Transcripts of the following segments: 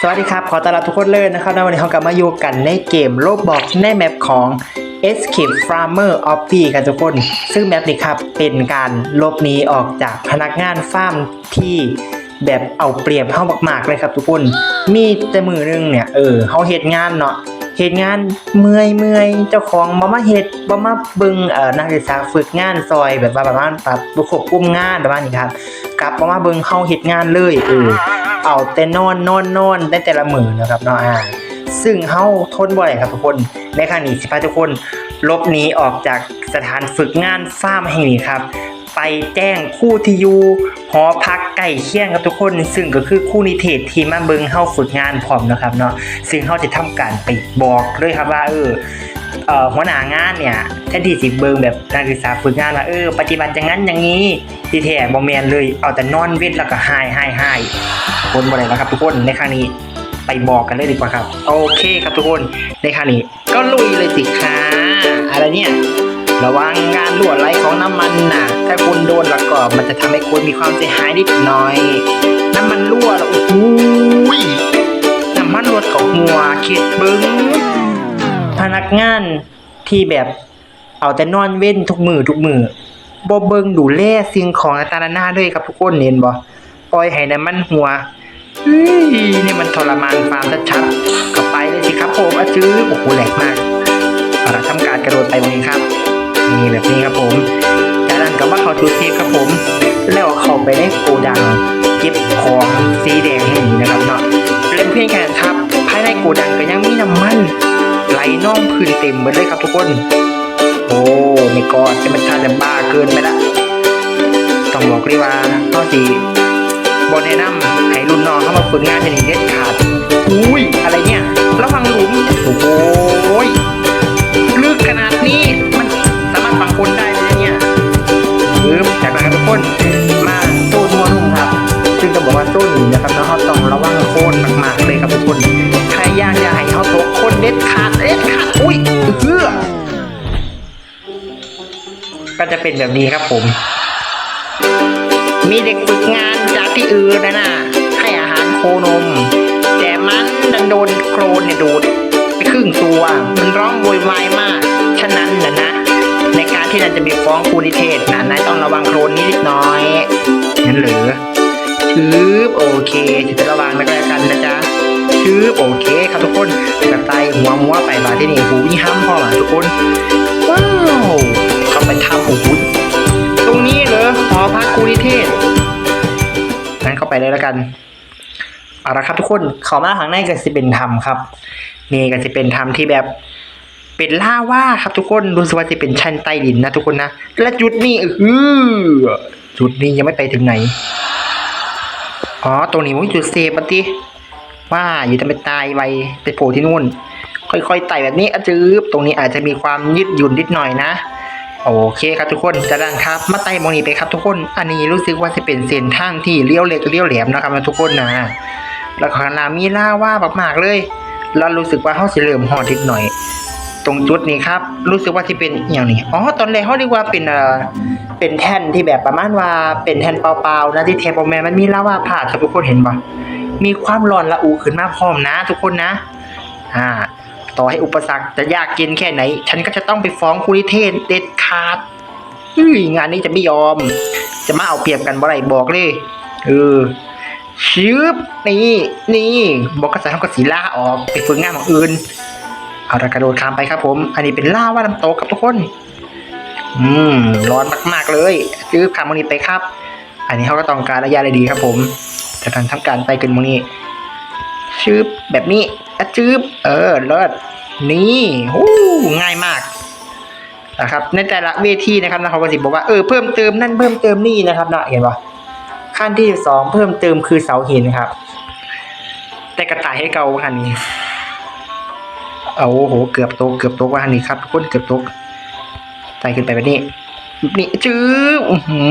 สวัสดีครับ ขอต้อนรับทุกคนเลยนะครับในวันนี้เรากลับมาอยู่กันในเกมโลบบอกในแมปของ Escape Farmer of p ครับทุกคน ซึ่งแมปนี้ครับเป็นการลบหนีออกจากพนักงานฟาร์มที่แบบเอาเปรียบเฮามากๆเลยครับทุกคน มีแต่มือหนึงเนี่ยเออเฮาเฮ็ดงานเนาะเฮ็ดงานเมื่อยเมื่อยเจ้าของบ่มาเฮ็ดบ่มาบิ่งเอ่อนักศึกษาฝึกงานซอยแบบว่าประมาณปรับบุควบคุมงานประมาณนี้ครับกลับมามาบิ่งเฮาเฮ็ดงานเลยเออ เอาแต่นอนนอนนอนได้แต่ละมือนะครับเนาะอ่าซึ่งเฮาทนบ่ได้ครับทุกคนในครั้งนี้สิพาทุกคนลบหนีออกจากสถานฝึกงานฟาร์มแห่งนี้ครับ ไปแจ้งคู่ที่อยู่หอพักใกล้เคียงครับทุกคน ซึ่งก็คือคู่นิเทศที่มาเบิงเฮาฝึกงานพร้อมนะครับเนาะซึ่งเฮาจะทำการไปบอกเลยครับว่าเออ เอ่อหัวหน้างานเนี่ยแทนที่สิเบิงแบบนักศึกษาฝึกงานว่าเออปฏิบัติอย่างนั้นอย่างนี้ที่แท้บ่แมนเลยเอาแต่นอนเว้นแล้วก็หายหายหายคนบ่ได้แล้วครับทุกคนในครั้งนี้ไปบอกกันเลยดีกว่าครับ โอเคครับทุกคนในครั้งนี้ ก็ลุยเลยสิค่ะอะไรเนี่ยระวังงานรั่วไหลของน้ำมันน่ะถ้าคุณโดนแล้วก็มันจะทำให้คุณมีความเสียหายนิดหน่อย น้ำมันรั่วแล้วโอ้โหยน้ำมันรถของหัวคิดเบิ้ง พนักงานที่แบบเอาแต่นอนเว้นทุกมือทุกมือบ่เบิงดูแลสิ่งของตางๆนานาเลยครับทุกคนเห็นบ่ปล่อยให้น้ำมันหัวเฮ้ยนี่มันทรมานฟาร์มชัดๆก็ไปเลยสิครับผมอาจื้อโอ้โหแหลกมากเอาละทำการกระโดดไปตรงนี้ครับ นี่แบบนี้ครับผมจากนั้นก็มาเขาทูซีครับผม แล้วเขาไปในโกดังเก็บของสีแดงแห่งนี้นะครับเนาะเล่นเพียงแค่นั้นครับ ภายในโกดังก็ยังมีน้ำมัน ไหลน่องพื้นเต็มหมดเลยครับทุกคน โอ้ไม่กอดจะมันทาจะบ้าเกินไปละต้องบอกเลยว่าข้อสีบอแนะนำให้รุ่นน้องเข้ามาฝึกงานอย่างนี้เด็ดขาดอุ้ยอะไรเนี่ยระวังหลุมโอ้โหยลึกขนาดนี้มันสามารถฝังคนได้เลยเนี่ยปึ๊บจากนั้นครับทุกคนมาโซ่ทัวนุ่มครับ ซึ่งจะบอกว่าโซ่หนีนะครับแล้วเขาต้องระวังโคนมากๆเลยครับทุกคน ใครอยากจะให้เขาตกคนเด็ดขาดเด็ดขาดอุ้ยเฮือก็จะเป็นแบบนี้ครับผม มีเด็กฝึกงานจากที่อื่นนะน่ะให้อาหารโคนม แต่มันดันโดนโครนเนี่ยดูดไปครึ่งตัว มันร้องโวยวายมาก ฉะนั้นนะนะ ในการที่นายจะมีฟ้องครูนิเทศนะนายต้องระวังโครนนิดหน่อยงั้นเหรือชืบโอเคจะจะระวังนะก็แล้วกันนะจ๊ะ ชืบโอเคครับทุกคนกระต่ายหัวมัวไปมาที่นี่หูยี่ห้ามพ่อมาทุกคนว้าวเขาไปทำโอ้โหตรงนี้เหรอหอพักครูนิเทศงั้นเข้าไปเลยแล้วกันเอาละครับทุกคนเขามาทางในก็จะเป็นธรรมครับ นี่ก็จะเป็นธรรมที่แบบเป็นล่าว่าครับทุกคนรู้สึกว่าจะเป็นชั้นใต้ดินนะทุกคนนะและจุดนี้เออจุดนี้ยังไม่ไปถึงไหน อ๋อตรงนี้มันจุดเซฟปะติ ว่าอยู่จะไปตายไวไปโผล่ที่นู่น ค่อยๆไต่แบบนี้อะจืบตรงนี้อาจจะมีความยืดหยุ่นนิดหน่อยนะโอเคครับทุกคนจากนั้นครับ มาไต่มองนี้ไปครับทุกคน อันนี้รู้สึกว่าจะเป็นเส้นทางที่เลี้ยวเล็กเลี้ยวแหลมนะครับทุกคนนะแล้วขานามีล่าว่ามากๆเลย แล้วรู้สึกว่าเขาสิเริ่มหอดนิดหน่อย ตรงจุดนี้ครับ รู้สึกว่าที่เป็นอย่างนี้อ๋อตอนแรกเขาเรียกว่าเป็นเอ่อเป็นแท่นที่แบบประมาณว่าเป็นแท่นเปล่าๆนะที่เทปแมนมันมีลาว่าผ่าครับทุกคนเห็นปะ มีความร้อนระอุขึ้นมาพร้อมนะ ทุกคนนะอ่าต่อให้อุปสรรคจะยากเย็นแค่ไหน ฉันก็จะต้องไปฟ้องคุริเทศเด็ดขาดเฮ้ยงานนี้จะไม่ยอม จะมาเอาเปรียบกันบ่ไรบอกเลยเออชืบนี่นี่บอกกษัตริย์ทำกสีล่าออกไปฝึกงานของอื่นเอาละกระโดดข้ามไปครับผม อันนี้เป็นล่าว่าน้ำตกครับทุกคน อืม ร้อนมากๆเลยชืบข้ามมงนี้ไปครับ อันนี้เขาก็ต้องการระยะเลยดีครับผม จากการทำการไปกันมงนี้ชืบแบบนี้อะชืบเออเลิศนี่หูง่ายมากนะครับ ในแต่ละเวทีนะครับนะเขาก็สิบอกว่าเออเพิ่มเติมนั่นเพิ่มเติมนี่นะครับนะเห็นปะขั้นที่สองเพิ่มเติมคือเสาหินครับ แต่กระต่ายให้เกาคันนี้เอาโหเกือบตกเกือบตกว่าคันนี้ครับทุกคนเกือบตกไต่ขึ้นไปแบบนี้ นี่จื้ออื้อหื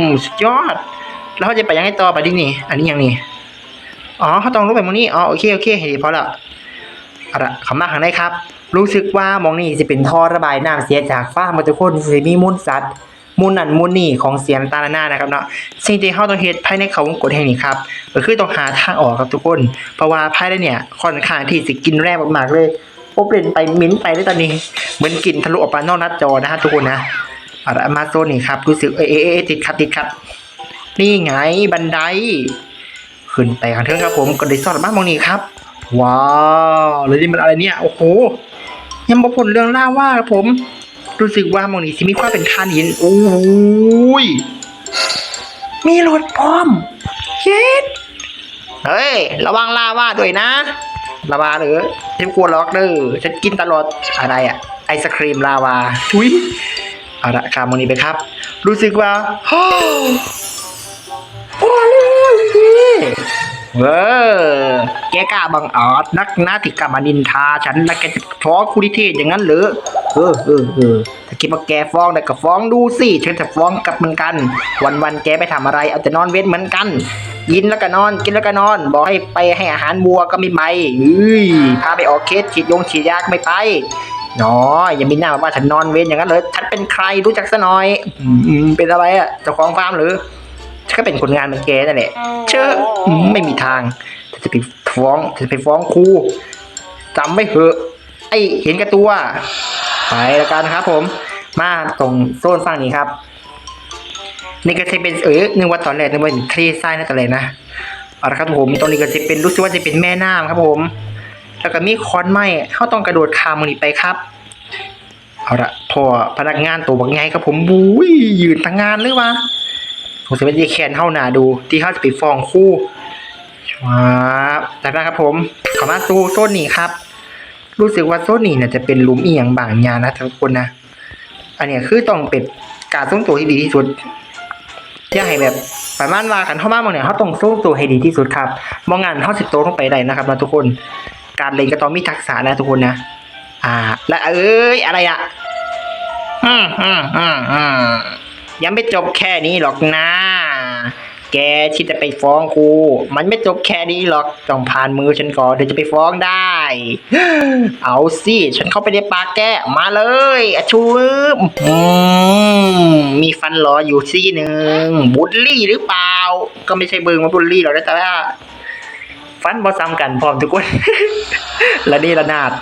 อสุดยอด แล้วเขาจะไปยังไงต่อไปดินี่ อันนี้ยังนี่ อ๋อเขาต้องรู้แบบนี้ อ๋อโอเคโอเคเห็นดีพอละเอาละขามาข้างในครับ รู้สึกว่ามองนี่จะเป็นท่อระบายน้ำเสียจากฟ้ามาทุกคนจะมีมูลสัตว์มูลนั่นมูลนี่ของเสียงตาลานานะครับเนาะสิ่งที่เขาต้องเฮ็ดภายในเขาวงกตแห่งนี้ครับก็คือต้องหาทางออกครับทุกคน เพราะว่าภายในเนี่ยค่อนข้างที่สิกินแรงมากๆเลยโอเปนไปมิ้นไปได้ตอนนี้ เหมือนกินทะลุออกมานอกหน้าจอนะฮะทุกคนนะอาละมาโซนนี่ครับรู้สึกเอะเอะเอติดขัดติดขัด นี่ไงบันได ขึ้นไปข้างเทิงครับผมก็ได้ซ่อนบ้านมองนี้ครับ ว้าวแล้วนี่มันอะไรเนี่ย โอ้โห ยังบ่พ้นเรื่องล่าว่าครับผม รู้สึกว่ามองนี้สิมีความเป็นคานหินโอ้ยมีรถพร้อมเย็ดเฮ้ย ระวังล่าว่าด้วยนะลาวาหรือฉันกลัวล็อกเด้อฉันกินตลอดอะไรอะไอศครีมลาวาทุยเอาละข้ามมองนี้ไปครับ รู้สึกว่าฮ เออ แกกล้าบังอาจนักน้าที่กล้ามานินทา ฉันแล้วแกจะฟ้องคุณิเทศอย่างนั้นเหรอ เออเออเออถ้าคิดว่าแกฟ้องได้ก็ฟ้องดูสิฉันจะฟ้องกลับเหมือนกัน วันวันๆแกไปทำอะไร เอาแต่นอนเว้นเหมือนกัน ยินแล้วก็นอน กินแล้วก็นอน บอกให้ไปให้อาหารวัวก็ไม่ไปเอ้ย พาไปออกเคสฉีดยงฉีดยากไม่ไปน้อยอย่ามีหน้ามาว่าฉันนอนเว้นอย่างนั้นเลย ฉันเป็นใครรู้จักซะหน่อย เป็นอะไรอะเจ้าของฟาร์มหรือ ฉันก็เป็นคนงานเหมือนแกนั่นแหละเชื่ออืมไม่มีทางจะไปฟ้องจะไปฟ้องครูจำไม่เหอะ ไอเห็นกับตัวไปแล้วกันครับ ผม มาตรงโซนฝั่งนี้ครับนี่ก็จะเป็นเออนึกว่าตอนแรกนึกว่าเป็นทะเลทรายนั่นแต่เลยนะเอาละครับผมตรงนี้ก็จะเป็นรู้สึกว่าจะเป็นแม่น้ำครับ ผม แล้วก็มีคอนไม้เขาต้องกระโดดข้ามมันนี้ไปครับเอาละพอพนักงานตัวบักไงครับผมบุ้ยยืนตั้งงานหรือวะ ผมจะเป็นดีแคนเข้าหนาดูที่เขาจะไปฟองคู่ว้าบจากนั้นครับผมขอมาสู่โซนนี้ครับ รู้สึกว่าโซนนี้เนี่ยจะเป็นลุมเอียงบางยานะทุกคนนะ อันเนี้ยคือต้องเป็นการทรงตัวที่ดีที่สุดอย่าให้แบบประมาณว่าขันเข้ามามองเนี่ยเขาต้องทรงตัวให้ดีที่สุดครับมองงานเขาสิบโตลงไปได้นะครับนะทุกคน การเล่นก็ต้องมีทักษะนะทุกคนนะ อ่า และเอ้ยอะไรอะอืมอืมอืมอืม ยังไม่จบแค่นี้หรอกนะ แกที่จะไปฟ้องครูมันไม่จบแค่นี้หรอก ต้องผ่านมือฉันก่อนถึงจะไปฟ้องได้ เอาสิ ฉันเข้าไปในปากแกมาเลยอชูมมีฟันหลออยู่ซี่หนึ่งบุลลี่หรือเปล่า ก็ไม่ใช่เบิงว่าบุลลี่หรอกนะแต่ว่าฟันบอซ้ำกันพร้อมทุกคน และนี่ละนาด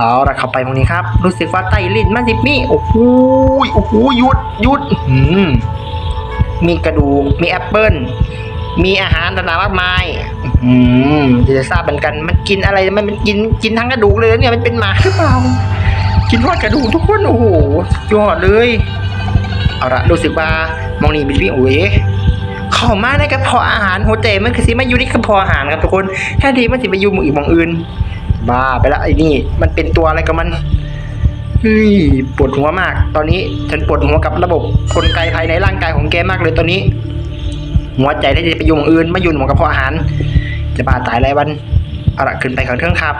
เอาละเข้าไปตรงนี้ครับ รู้สึกว่าไตลิ้นมันสิมีโอ้โหยโอ้โหหยุดหยุดมีกระดูกมีแอปเปิ้ลมีอาหารต่างๆมากมาย อืมจะทราบเหมือนกัน มันกินอะไรมันมันกินกินทั้งกระดูกเลยเนี่ยมันเป็นหมาหรือเปล่า กินทอดกระดูกทุกคนโอ้โหยอดเลย เอาละรู้สึกว่ามองนี่มีพี่โอ้ยเข้ามาในกระเพาะอาหารหัวใจมันคือสิมาอยู่ในกระเพาะอาหารครับทุกคนแทนที่มันสิไปอยู่มืออีกมองอื่น บ้าไปละไอ้นี่ มันเป็นตัวอะไรกับมันเฮ้ยปวดหัวมาก ตอนนี้ฉันปวดหัวกับระบบกลไกภายในร่างกายของแกมากเลยตอนนี้ หัวใจที่จะไปยู่งอื่นไมาอยู่หมองกระเพาะอาหาร จะบ้าตายไรวันเอาละขึ้นไปข้างเทิงครับ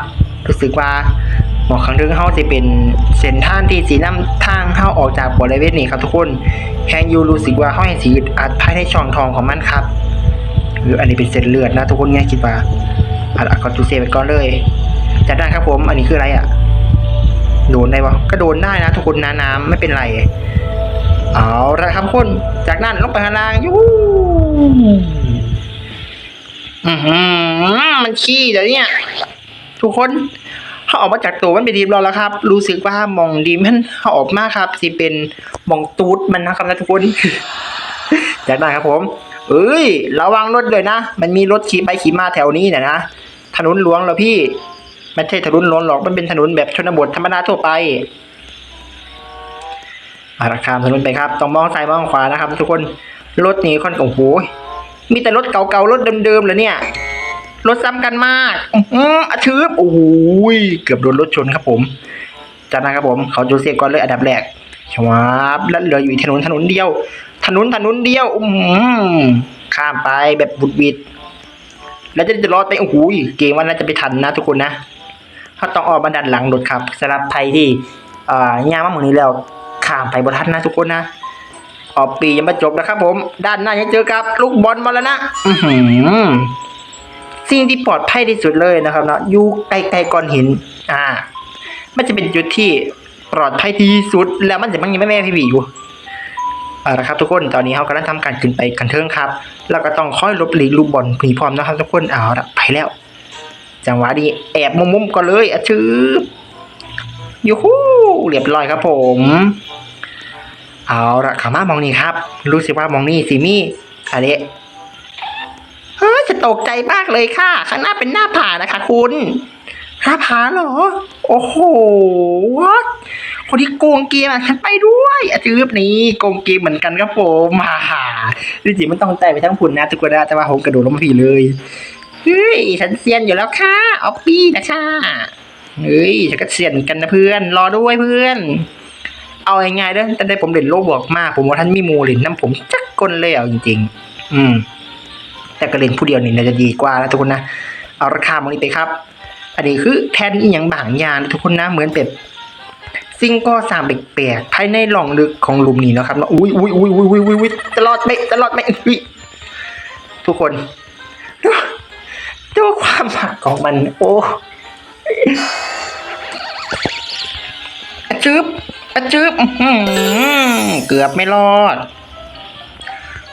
รู้สึกว่าหมอกข้างเทิงเฮาสิเป็นเส้นทางที่สีน้ำทางเฮาออกจากบริเวณนี้ครับทุกคนแฮงยูรู้สึกว่าเฮาเห็นสีอัดภายในช่องทองของมันครับหรืออันนี้เป็นเส้นเลือดนะทุกคนเนี่ยคิดว่าอาละก็จูเซไปก่อนเลย จัดได้ครับผม อันนี้คืออะไรอะ โดนได้ปะก็โดนได้นะ ทุกคนนะน้ำไม่เป็นไร เอาละครับคนจากนั้นลงไปข้างล่างยูอือมันขี้เดี๋ยวเนี่ยทุกคนเขาออกมาจากตัวมันเป็นดีมเราแล้วครับ รู้สึกว่ามองดีมันเขาออกมากครับสิเป็นมองตูดมันนะครับนะทุกคนจากนั้นครับผม เอ้ย ระวังรถเลยนะ มันมีรถขี่ไปขี่มาแถวนี้เนี่ยนะ ถนนหลวงเหรอพี่ ไม่ใช่ถนนหลวงหรอกมันเป็นถนนแบบชนบทธรรมดาทั่วไปอาราคามถนนไปครับ ต้องมองซ้ายมองขวานะครับ ทุกคนรถนี้ค่อนโอ้โหมีแต่รถเก่าๆรถเดิมๆเลยเนี่ยรถซ้ำกันมาก อืออาชืบโอ้โหยเกือบโดนรถชนครับผม จากนั้นครับผม เขาโจเซฟก่อนเลยอันดับแรกชวาบแล้วเหลืออยู่อีถนนถนนเดียว ถนนถนนเดียว อือหือข้ามไปแบบบุดบิด แล้วจะจะรอดไปโอ้โหเกมว่าน่าจะไปทันนะทุกคนนะ เขาต้องออกมาดันหลังรถครับสำหรับใครที่อ่าย่างมาหมือนี้แล้วข้ามไปบนทันนะทุกคนนะออกปียังไม่จบนะครับผม ด้านหน้ายังเจอกับลูกบอลมาแล้วนะสิ่งที่ปลอดภัยที่สุดเลยนะครับเนาะอยู่ใกล้ๆก้อนหิน อ่า มันจะเป็นจุดที่ปลอดภัยที่สุด แล้วมันจะมันยังไม่แม่พี่บีอยู่เอาละครับทุกคนตอนนี้เขากำลังทำการขึ้นไปกันเทิงครับ แล้วก็ต้องค่อยลบหลีกลูกบอลหนีพร้อมนะครับทุกคนเอาละไปแล้ว จังหวะนี้แอบมุมๆก็เลยอะชืบยูฮูเรียบร้อยครับผม เอาละขามามองนี่ครับ รู้สึกว่ามองนี่สิมี่อะไรเฮ้ยจะตกใจมากเลยค่ะ ข้างหน้าเป็นหน้าผานะคะ คุณหน้าผาเหรอ โอ้โหวัดคนที่โกงเกมอะฉันไปด้วยอะจืบนี่โกงเกมเหมือนกันครับผมมาจริงๆมันต้องใจไปทั้งผุนนะทุกคนนะแต่ว่าผมกระโดดลงมาผีเลย เฮ้ยฉันเซียนอยู่แล้วค่ะออฟฟี่นะค่ะเฮ้ยฉันก็เซียนเหมือนกันนะเพื่อน รอด้วยเพื่อน เอาง่ายๆเด้อตั้งแต่ผมเล่นโลกบอกมาก ผมว่าท่านมีมูเล่นน้ำผมจักคนเลยอะจริง ๆ อืม แต่ก็เล่นผู้เดียวนี่น่าจะดีกว่านะทุกคนนะ เอาราคามันนี้ไปครับ อันนี้คือแทนอีหยังบางอย่างนทุกคนนะเหมือนแบบสิ่งก็สางแปลกๆภายในหล่องลึกของหลุมนี้นะครับเนาะอุ้ยอุ้ยอุ้ยอุ้ยอุ้ยอุ้ยตลอดไหมตลอดไมอุ้ยทุกคน ของมัน โอ้อจึบอจึบเกือบไม่รอด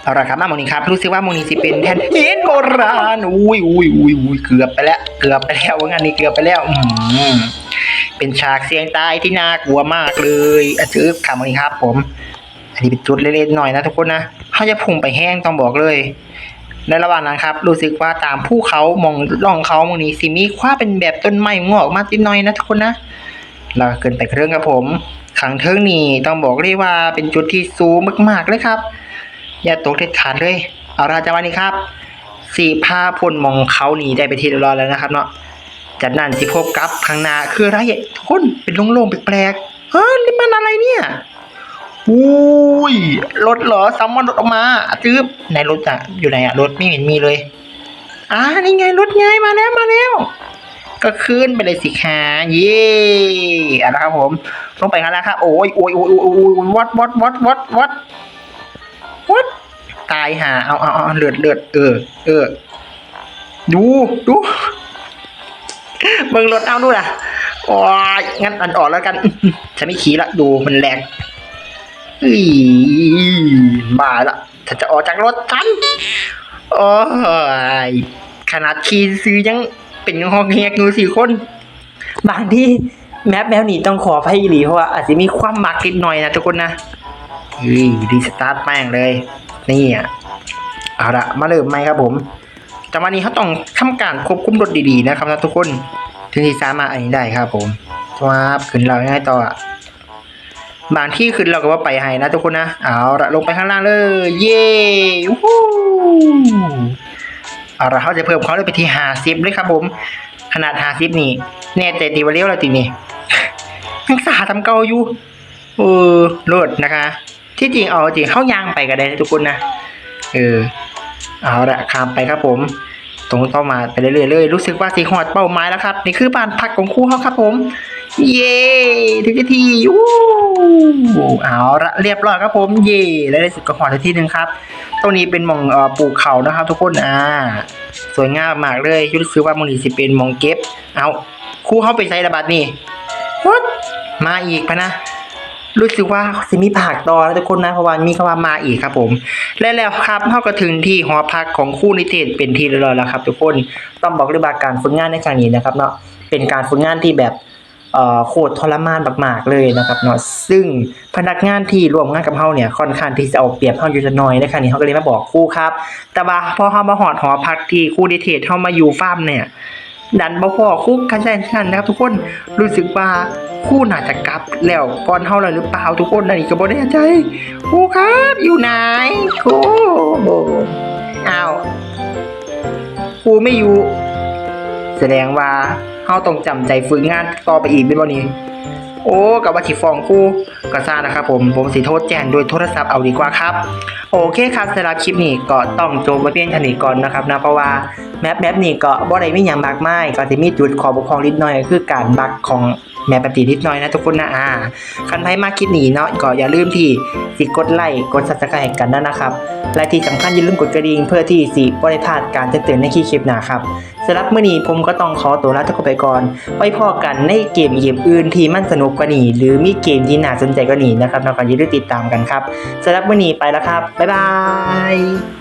เอาละครับมาโมนี้ครับ รู้สึกว่าโมนี้สิเป็นแทนหินโบราณอุ้ยอุ้ยอุ้ยอุ้ยเกือบไปแล้ว เกือบไปแล้วว่างานนี้เกือบไปแล้วเป็นฉากเสียงตายที่น่ากลัวมากเลยอจืบคำนี้ครับ ผม อันนี้เป็นจุดเล็กๆหน่อยนะทุกคนนะเขาจะพุ่งไปแห้งต้องบอกเลย ในระหว่างนั้นครับรู้สึกว่าตามผู้เขามองลองเขามองนี้สิมีคว้าเป็นแบบต้นไม้งอกมาติดน่อยนะทุกคนนะแล้วเกินไปเครื่องครับผมขังเทิงนี่ต้องบอกเลยว่าเป็นจุดที่สูงมากๆเลยครับ อย่าตกเด็ดขาดเลย เอาราจังหวะนี้ครับสี่ผ้าพ่นมองเขาหนีได้ไปทีเรียบร้อยแล้วนะครับเนาะจากนั้นสิพบกับข้างหน้าคืออะไรทุกคนเป็นโล่งๆแปลกๆเฮ้ยนี่มันอะไรเนี่ย อุ้ยรถเหรอซัมมอนรถออกมาจืบในรถอะอยู่ไหนอะรถไม่เห็นมีเลย อ่านี่ไงรถไงมาแล้วมาแล้ว ก็ขึ้นไปเลยสิคะเย่อะนะครับผมลงไปกันแล้วครับโอ้ยโอ้ยโอ้ยโอ้ยโอ้ยวัดวัดวัดวัดวัดวัดตายหาเอาเอาเอาเลือดเลือดเออเออดูดูมึงรถเอาดูนะโอ้ยงั้นอันออกแล้วกันฉันไม่ขี่ละดูมันแรง อีบ้าละฉันจะออกจากรถฉัน โอ้ย ขนาดขี่ซื้อยังเป็นห้องเฮียกอยู่สี่คน บางที่แมปแมวหนีต้องขอพายหลีเพราะว่าอาจจะมีความมักนิดหน่อยนะทุกคนนะเฮ้ยรีสตาร์ทแม่งเลย นี่อะ เอาละมาเริ่มไหมครับผมจังหวะนี้เขาต้องทำการควบคุมรถดีๆนะครับนะทุกคน ถึงที่สามารถอันนี้ได้ครับผมว้าบขึ้นเราง่ายต่ออะ บางที่ขึ้นเราก็ว่าไปให้นะทุกคนนะ เอาละลงไปข้างล่างเลย เย้วู้เอาละเขาจะเพิ่มเขาเลยไปที่ห้าสิบเลยครับผม ขนาดห้าสิบนี่แน่ใจดีว่าเลี้ยวแล้วตินี่ยังสาทำเก่าอยู่เออโลดนะคะ ที่จริงเอาจริงเข้ายางไปก็ได้ทุกคนนะ เออ เอาละข้ามไปครับผม ตรงต่อมาไปเรื่อยๆเลยรู้สึกว่าสีหอดเป้าหมายแล้วครับ นี่คือบ้านพักของครู่เขาครับผม เย้ถึงทียูเอาละเรียบร้อยครับผม เย่และในสุดก็หอดที่หนึ่งครับตรงนี้เป็นหมองเอ่อปลูกเขานะครับ ทุกคนอ่า สวยงามมากเลยรู้สึกว่ามองนี้สิเป็นหมองเก็บ เอาครู่เขาไปใช้ระบาดนี่วัดมาอีกปะนะ รู้สึกว่าสิมีผากต่อนะทุกคนนะเพราะว่ามีคำว่ามาอีกครับผม และแล้วครับเขาก็ถึงที่หอพักของคู่นิเทศเป็นที่เรียบร้อยแล้วครับ ทุกคนต้องบอกเลยว่าการฝึกงานในครั้งนี้นะครับเนาะเป็นการฝึกงานที่แบบเอ่อโคตรทรมานมากๆเลยนะครับเนาะซึ่งพนักงานที่ร่วมงานกับเฮาเนี่ยค่อนข้างที่จะเอาเปรียบเฮาอยู่จะน้อยในครั้งนี้เขาก็เลยมาบอกคู่ครับ แต่ว่าพอเฮามาหอดหอพักที่คู่นิเทศเฮามาอยู่ฟาร์มเนี่ยดันบ่พอคู่กันใช่กันนะครับทุกคนรู้สึกว่า คู่น่าจะกลับแล้วก่อนเฮาแล้วหรือเปล่าทุกคนอันนี้ก็บ่แน่ใจครูครับอยู่ไหนครูอ้าวครูไม่อยู่ แสดงว่าเฮาต้องจำใจฝึกงานต่อไปอีกเป็นบ่นี้โอ้กับว่าสิฟ้องครูก็ซ่านะครับผมผมสิโทษแจ้งโดยโทรศัพท์เอาดีกว่าครับ โอเคครับสำหรับคลิปนี้ก็ต้องจบไว้เพียงเท่านี้ก่อนนะครับนะเพราะว่าแมปแมปนี้ก็บ่ได้มีหยังมากมายก็สิมีจุดขอบกพร่องนิดหน่อย คือการบักของ แม่ปฏินิดหน้อยนะทุกคนนะอ่าคันไพ่มาคลิปนี้เนาะก็อย่าลืมที่สิกดไลค์กดซับสไครต์กันด้วยนะครับ และที่สำคัญอย่าลืมกดกระดิ่งเพื่อที่สิบ่ได้พลาดการจ้งเตือนในคลิปหน้าครับสำหรับมื้อนี้ผมก็ต้องขอตัวลาทุกคนไปก่อนไว้พอกันในเกมเกมอื่นที่มันสนุกกว่านี้ หรือมีเกมที่น่าสนใจกว่านี้นะครับแล้วก็อย่าลืมติดตามกันครับสำหรับมื้อนี้ไปแล้วครับบ๊ายบาย